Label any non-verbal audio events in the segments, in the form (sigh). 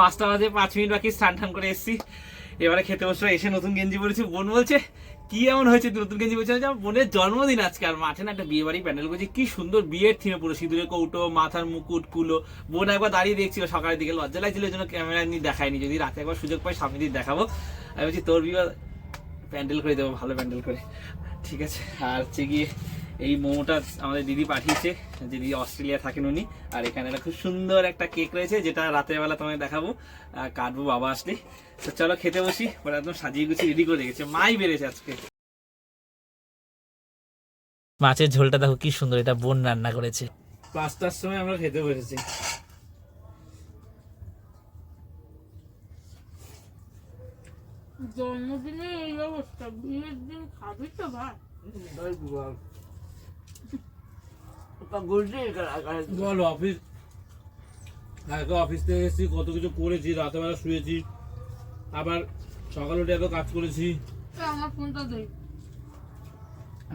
পাঁচটা বাজে, পাঁচ মিনিট বাকি, স্নান টান করে এসেছি। এবারে খেতে বসবো এসে নতুন গেঞ্জি পরেছি। বোন বলছে, কি এমন হয়েছে? নতুন গেঞ্জি বলছে আমার বোনের জন্মদিন আজকে আর মাঠে না, একটা বিয়ে বাড়ি প্যান্ডেল করছে। কি সুন্দর বিয়ের থিমে পুরো সিঁদুরের কৌটো, মাথার মুকুট, কুলো। বোন একবার দাঁড়িয়ে দেখছিল সকালের দিকে, লজ্জা লাগছিল, এই জন্য ক্যামেরা নিয়ে দেখায়নি। যদি রাতে একবার সুযোগ পাই সামনে দিয়ে দেখাবো। আমি বলছি, তোর বিয়ে, প্যান্ডেল করে দেবো, ভালো প্যান্ডেল করে। ঠিক আছে, আর হচ্ছে গিয়ে এই মোমোটা আমাদের দিদি পাঠিয়েছে দিদি অস্ট্রেলিয়া থাকেন উনি। আর এখানে একটা খুব সুন্দর একটা কেক রয়েছে যেটা রাতের বেলা তোমাকে দেখাবো। কাটবো বাবা আসলে। তো চলো খেতে বসি ওরা একদম সাজিয়ে গুছিয়ে রেডি করে রেখেছে। মাই বেড়েছে আজকে। মাছের ঝোলটা দেখো কি সুন্দর এটা বোন রান্না করেছে। পাঁচটার সময় আমরা খেতে বসেছি। জন্মদিনে এই অবস্থা বিয়ের দিন খাবি তো ভাই। বলো অফিস আজকে অফিস থেকে এসেছি কত কিছু করেছি রাতেবেলা শুয়েছি। আবার সকালে উঠে এত কাজ করেছি। তো আমার ফোনটা দেই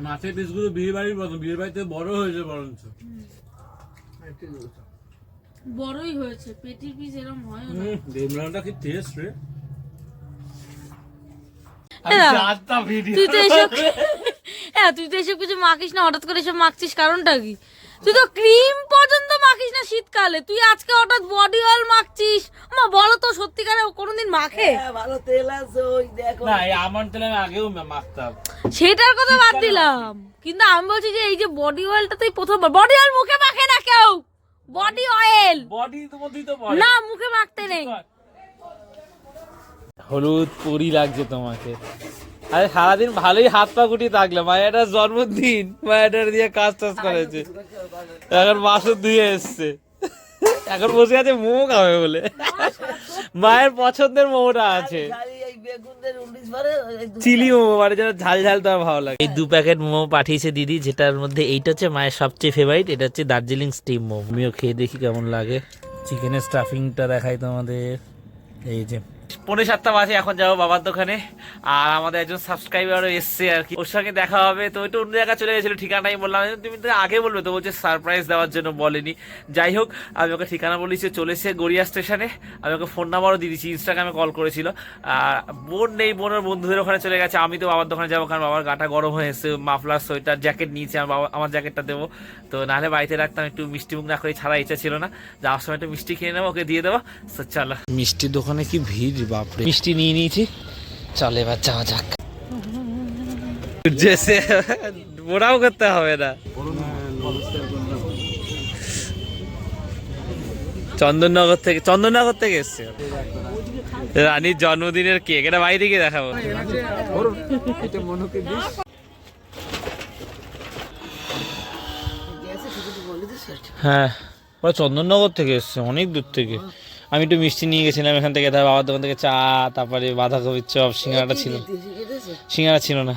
মাছের পিসগুলো বিয়ে বাড়ির মতো বিয়ে বাড়িতে বড় হয়েছে বরঞ্চ। বড়ই হয়েছে পেটির পিস এরকম হয় না। কি টেস্ট রে? তুই তো এসব (laughs) হ্যাঁ তুই তো এসব কিছু মাখিস না হঠাৎ করে এসব মাখছিস কারণটা কি? তুই তো ক্রিম পর্যন্ত মাখিস না শীতকালে। তুই আজকে হঠাৎ বডি অয়েল মাখছিস? মা বলো তো সত্যিকারে কোনোদিন মাখে? ভালো তেল আছে ওই দেখো। না এই আমার তেলে আমি আগেও মাখতাম। সেটার কথা বাদ দিলাম। কিন্তু আমি বলছি যে এই যে বডি অয়েলটা তুই প্রথমবার বডি অয়েল মুখে মাখে না কেউ? বডি অয়েল বডি তো মধ্যেই তো না মুখে মাখতে নেই। হলুদ পরি লাগছে তোমাকে। আরে সারাদিন ভালোই হাত পা গুটিয়ে থাকলে মায়ের জন্মদিন মায়ের দিয়ে কাজ টাজ করেছে। এখন মাসুর ধুয়ে এসছে। এখন বসে আছে মোমো খাবে বলে। মায়ের পছন্দের মোমোটা আছে। খালি এই বেগুনদের উনিশ ভরে এই দু- চিলি মোমো মানে যেটা ঝাল ঝাল তো ভালো লাগে। এই দু প্যাকেট মোমো পাঠিয়েছে দিদি যেটার মধ্যে এইটা হচ্ছে মায়ের সবচেয়ে ফেভারিট এটা হচ্ছে দার্জিলিং স্টিম মোমো। আমিও খেয়ে দেখি কেমন লাগে। চিকেনের স্টাফিংটা দেখাই তোমাদের। এই যে পৌনে সাতটা বাজে, এখন যাব বাবার দোকানে। আর আমাদের একজন সাবস্ক্রাইবারও এসছে আর কি। ওর সঙ্গে দেখা হবে। তো ওইটা অন্য জায়গায় চলে গেছিল ঠিকানা আমি বললাম তুমি তো আগে বলবে তো বলছে সারপ্রাইজ দেওয়ার জন্য বলেনি। যাই হোক, আমি ওকে ঠিকানা বলেছি চলেছে গড়িয়া স্টেশনে আমি ওকে ফোন নাম্বারও দিয়ে দিয়েছি ইনস্টাগ্রামে কল করেছিল। আর বোন নেই বোনের বন্ধুদের ওখানে চলে গেছে। আমি তো বাবার দোকানে যাব, কারণ বাবার গাটা গরম হয়ে মাফলার, সোয়েটার জ্যাকেট নিয়েছে, আমার বাবা আমার জ্যাকেটটা দেবো। তো নাহলে বাড়িতে রাখতাম, একটু মিষ্টি মুখ না করে ছাড়া ইচ্ছা ছিল না। যাওয়ার সময় একটু মিষ্টি খেয়ে নেব, ওকে দিয়ে দেবো। চলো। মিষ্টির দোকানে কি ভিড়? বাপরে। মিষ্টি নিয়ে নিয়েছি। চলে এবার যাওয়া যাক। জেসে ওরাও করতে হবে না। চন্দননগর থেকে চন্দননগর থেকে এসছে। রানীর জন্মদিনের কেক এটা বাইরে গিয়ে দেখাবো। হ্যাঁ ওরা চন্দননগর থেকে এসছে অনেক দূর থেকে। আমি একটু মিষ্টি নিয়ে গেছিলাম এখান থেকে তার বাবার দোকান থেকে চা তারপরে বাঁধাকপির চপ সিঙ্গাড়াটা ছিল। সিঙ্গাড়া ছিল না।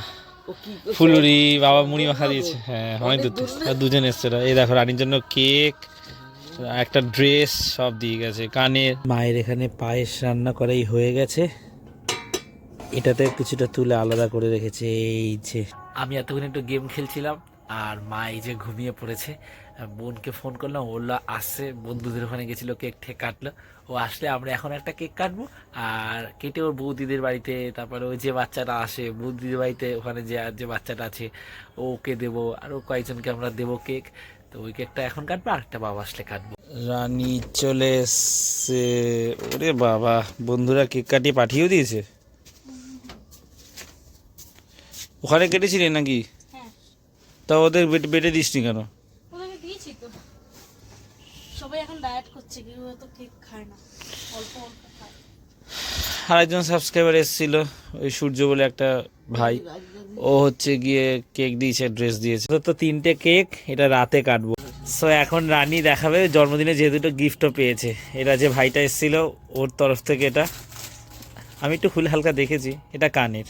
ফুলুরি বাবা মুড়ি মাখা দিয়েছে। হ্যাঁ অনেক দূর থেকে দুজন এসছে। এই দেখো রানীর জন্য কেক একটা ড্রেস সব দিয়ে গেছে। কানের মায়ের এখানে পায়েস রান্না করাই হয়ে গেছে। এটাতে কিছুটা তুলে আলাদা করে রেখেছে। এই যে আমি এতক্ষণ একটু গেম খেলছিলাম আর মা এই যে ঘুমিয়ে পড়েছে। বোনকে ফোন করলাম ওলা আসছে। বন্ধুদের ওখানে গেছিল কেক ঠেক কাটলো। ও আসলে আমরা এখন একটা কেক কাটবো আর কেটে ওর বৌদিদের বাড়িতে তারপরে ওই যে বাচ্চাটা আসে বৌদিদের বাড়িতে ওখানে যে যে বাচ্চাটা আছে ওকে দেবো আরও কয়েকজনকে আমরা দেবো কেক তো ওই কেকটা এখন কাটবো আর একটা বাবা আসলে কাটবো। রানী চলে এসছে। ওরে বাবা বন্ধুরা কেক কাটিয়ে পাঠিয়েও দিয়েছে? ওখানে কেটেছিলি নাকি? হ্যাঁ। তা ওদের বেটে বেটে দিসনি কেন? সবাই এখন ডায়েট করছে কেউ তো কেক খায় না। অল্প অল্প খায়। আর একজন সাবস্ক্রাইবার এসেছিল ওই সূর্য বলে একটা ভাই। ও হচ্ছে গিয়ে কেক দিয়েছে ড্রেস দিয়েছে। তো তিনটে কেক এটা রাতে কাটবো। সো এখন রানী দেখাবে জন্মদিনে যে দুটো গিফটও পেয়েছে। এটা যে ভাইটা এসেছিল ওর তরফ থেকে এটা। আমি একটু খুলে হালকা দেখেছি এটা কানের।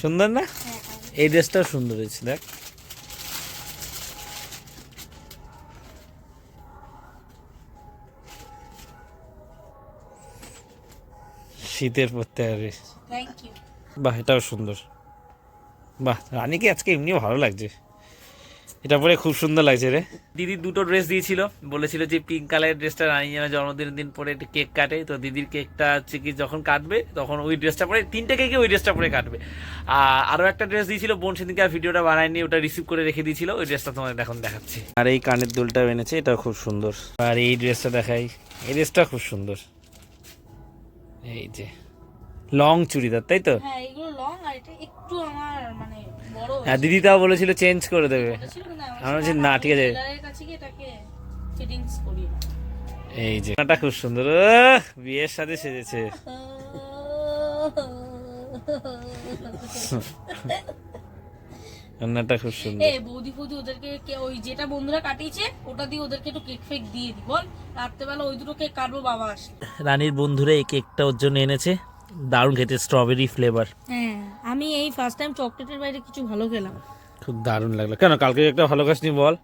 সুন্দর না? হ্যাঁ এই ড্রেসটাও সুন্দর হয়েছে দেখ। শীতের পরতে হবে বাহ এটাও সুন্দর। বাহ রানীকে আজকে এমনি ভালো লাগছে। এটা পরে খুব সুন্দর লাগছে রে। দিদি দুটো ড্রেস দিয়েছিল। বলেছিল যে পিঙ্ক কালারের ড্রেসটা রানী যেন জন্মদিনের দিন পরে একটু কেক কাটে। তো দিদির কেকটা হচ্ছে কি যখন কাটবে তখন ওই ড্রেসটা পরে তিনটে কেকে ওই ড্রেসটা পরে কাটবে। আর আরও একটা ড্রেস দিয়েছিল বোন সেদিনকে আর ভিডিওটা বানায়নি ওটা রিসিভ করে রেখে দিয়েছিল। ওই ড্রেসটা তোমাদের এখন দেখাচ্ছি। আর এই কানের দুলটা এনেছে এটা খুব সুন্দর। আর এই ড্রেসটা দেখাই। এই ড্রেসটা খুব সুন্দর। এই যে লং চুড়িদার তাই তো? হ্যাঁ এগুলো লং আর এটা একটু আমার মানে বড় হ্যাঁ দিদি তাও বলেছিল চেঞ্জ করে দেবে। আমরা বলছি, না, ঠিক আছে। ফিটিংস করি এই যে কানটা খুব সুন্দর। বিয়ের সাথে সেজেছে। কান্নাটা খুব সুন্দর। এ বৌদি ফৌদি ওদেরকে ওই যেটা বন্ধুরা কাটিয়েছে ওটা দিয়ে ওদেরকে একটু কেক ফেক দিয়ে দি বল। রাত্রেবেলা ওই দুটো কেক কাটবো বাবা আসলে। রানীর বন্ধুরা এই কেকটা ওর জন্য এনেছে। দারুণ খেতে স্ট্রবেরি ফ্লেভার হ্যাঁ আমি এই ফার্স্ট টাইম চকলেটের বাইরে কিছু ভালো খেলাম। খুব দারুণ লাগল। কেন কালকে একটা ভালো খাসনি বল?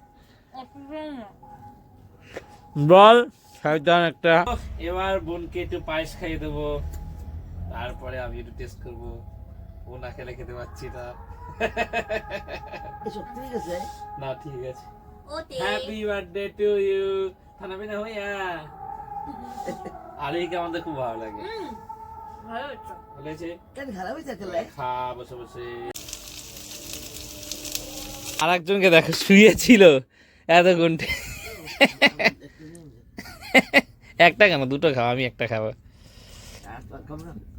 বল। খাইতাম একটা। এবার বোনকে একটু পায়েস খাইয়ে দেবো। তারপরে আমি একটু টেস্ট করব। ও না খেলে খেতে পাচ্ছি না। ঠিক আছে? না ঠিক আছে। হ্যাপি বার্থডে টু ইউ খানাবি না হইয়া আর এইকে আমাদের খুব ভালো লাগে? ভালো হচ্ছে ভালো হয়েছে কেন খারাপ হয়েছে খা বসে বসে। আর একজনকে দেখো শুয়েছিল। এত ঘন্টে একটা কেন? দুটো খাও আমি একটা খাব।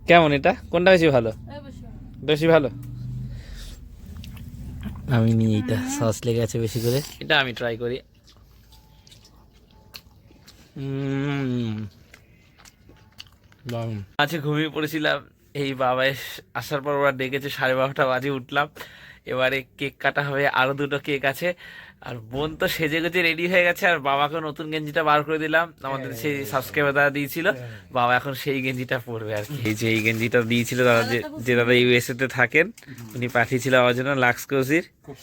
কেমন এটা? কোনটা বেশি ভালো? বেশি ভালো? আমি নিই এইটা সস লেগে আছে বেশি করে। এটা আমি ট্রাই করি। আজকে ঘুমিয়ে পড়েছিলাম এই বাবা আসার পর ওরা ডেকেছে সাড়ে বারোটা বাজে উঠলাম। এবারে কেক কাটা হবে আরও দুটো কেক আছে। আর বোন তো সেজে গুজে রেডি হয়ে গেছে আর বাবাকে নতুন গেঞ্জিটা বার করে দিলাম। আমাদের সেই সাবস্ক্রাইবার দাদা দিয়েছিল বাবা এখন সেই গেঞ্জিটা পরবে আর কি। এই যে এই গেঞ্জিটা দিয়েছিল দাদা যে যে দাদা ইউএসএ তে থাকেন উনি পাঠিয়েছিল আমার জন্য লাক্স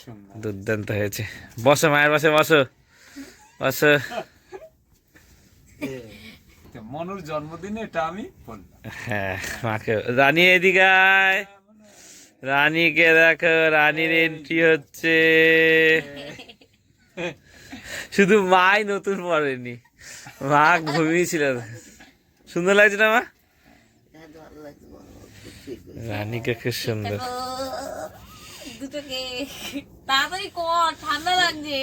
সুন্দর। দুর্দান্ত হয়েছে। বসো মায়ের বসে বসো। বসো। মনুর জন্মদিনে এটা আমি বললাম। হ্যাঁ মাকে রানী এদিকে আয়। রানীকে দেখো রানীর এন্ট্রি হচ্ছে। শুধু মাই নতুন পড়েনি। মা ঘুমিয়েছিল। সুন্দর লাগছে না মা? ভালো লাগছে খুব রানীকে খুব সুন্দর। তাড়াতাড়ি কর ঠান্ডা লাগছে।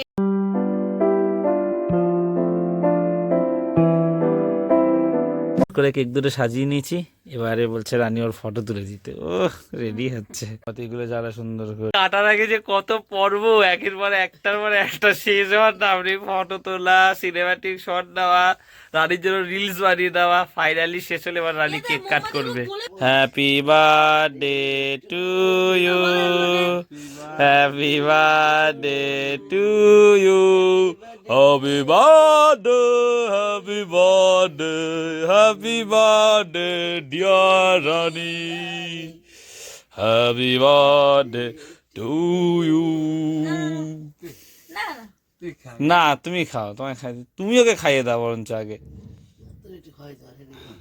করে কেক দুটো সাজিয়ে নিয়েছি। এবারে বলছে রানী ওর ফটো তুলে দিতে। ও রেডি হচ্ছে। কতগুলো যারা সুন্দর করে কাটার আগে যে কত পর্ব একের পর একটার পর একটা শেষ হওয়ার নাম ফটো তোলা সিনেমাটিক শট নেওয়া রানীর জন্য রিলস বানিয়ে দেওয়া ফাইনালি শেষ হলে এবার রানী কেক কাট করবে। Happy birthday to you happy birthday to you happy birthday, happy birthday, happy birthday, dear Rani. Happy birthday to you না না তুমি খাও তোমায় খাই তুমি ওকে খাইয়ে দাও বরঞ্চ আগে তোর একটু খাওয়াই দাও, রেডি করো।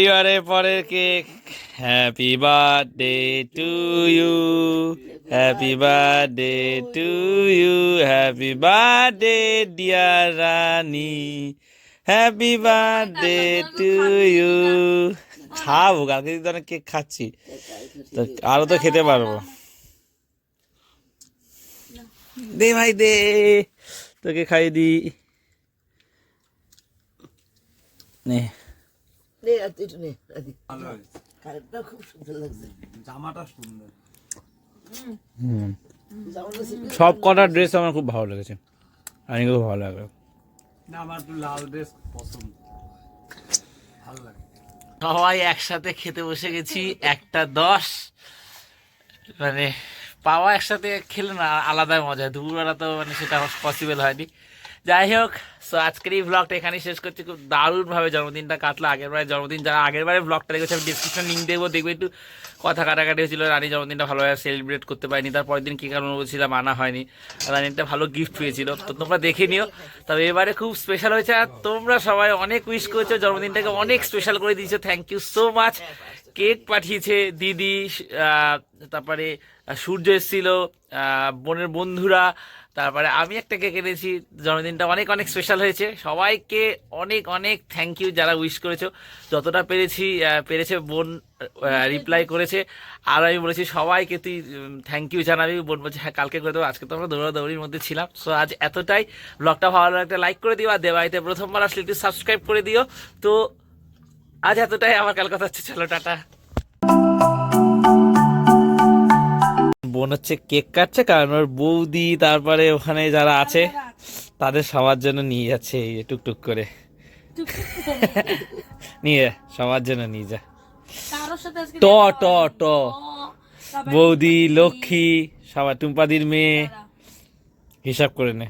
এবারে পরের cake. Happy birthday to you happy birthday to you happy birthday dear Rani happy birthday to you খাব, কালকে তো অনেক কেক খাচ্ছি। তো আরও তো খেতে পারব। দে ভাই, দে। তোকে খাই দি নে। সব কটা ড্রেস আমার খুব ভালো লেগেছে। আমি খুব ভালো লাগল আমার একটু লাল ড্রেস পছন্দ। ভালো লাগে। সবাই একসাথে খেতে বসে গেছি একটা দশ। মানে পাওয়া একসাথে খেলে না আলাদা মজা। দুপুরবেলা তো মানে সেটা পসিবল হয়নি। যাই হোক সো আজকের এই ব্লগটা এখানেই শেষ করছি। খুব দারুণভাবে জন্মদিনটা কাটলো। আগের বারে জন্মদিন, যারা আগের বারে ব্লগটা দেখেছে, আমি ডিসক্রিপশন লিঙ্ক দেবো দেখবে একটু কথা কাটাকাটি হয়েছিল, রানী জন্মদিনটা ভালোভাবে সেলিব্রেট করতে পারিনি। তার পরের দিন কী কারণ বলছিলাম আনা হয়নি। রানীটা ভালো গিফট পেয়েছিল। তো তোমরা দেখে নিও। তবে এবারে খুব স্পেশাল হয়েছে, আর তোমরা সবাই অনেক উইশ করেছ। জন্মদিনটাকে অনেক স্পেশাল করে দিয়েছ। Thank you so much cake পাঠিয়েছে দিদি তারপরে সূর্য এসেছিল বোনের বন্ধুরা তারপরে আমি একটা কেক এনেছি জন্মদিনটা অনেক অনেক স্পেশাল হয়েছে। সবাইকে অনেক অনেক থ্যাংক ইউ যারা উইশ করেছ। যতটা পেরেছি পেরেছে বোন রিপ্লাই করেছে। আর আমি বলেছি সবাইকে তুই থ্যাংক ইউ জানাবি। বোন বলছে হ্যাঁ কালকে করে দেবো আজকে তো আমরা দৌড়াদৌড়ির মধ্যে ছিলাম। সো আজ এতটাই। ব্লগটা ভালো লাগলে লাইক করে দিও আর দেবাইতে প্রথমবার আসলে একটু সাবস্ক্রাইব করে দিও। তো আজ এতটাই। আমার কাল কথা হচ্ছে চলো টাটা। বোন হচ্ছে কেক কাটছে, কারণ ওর বৌদি তারপরে ওখানে যারা আছে, তাদের সবার জন্য নিয়ে যাচ্ছে এই টুকটুক করে। নিয়ে সবার জন্য নিয়ে যা। ট ট ট। বৌদি, লক্ষ্মী, সবার টুম্পাদির মেয়ে। হিসাব করে নে।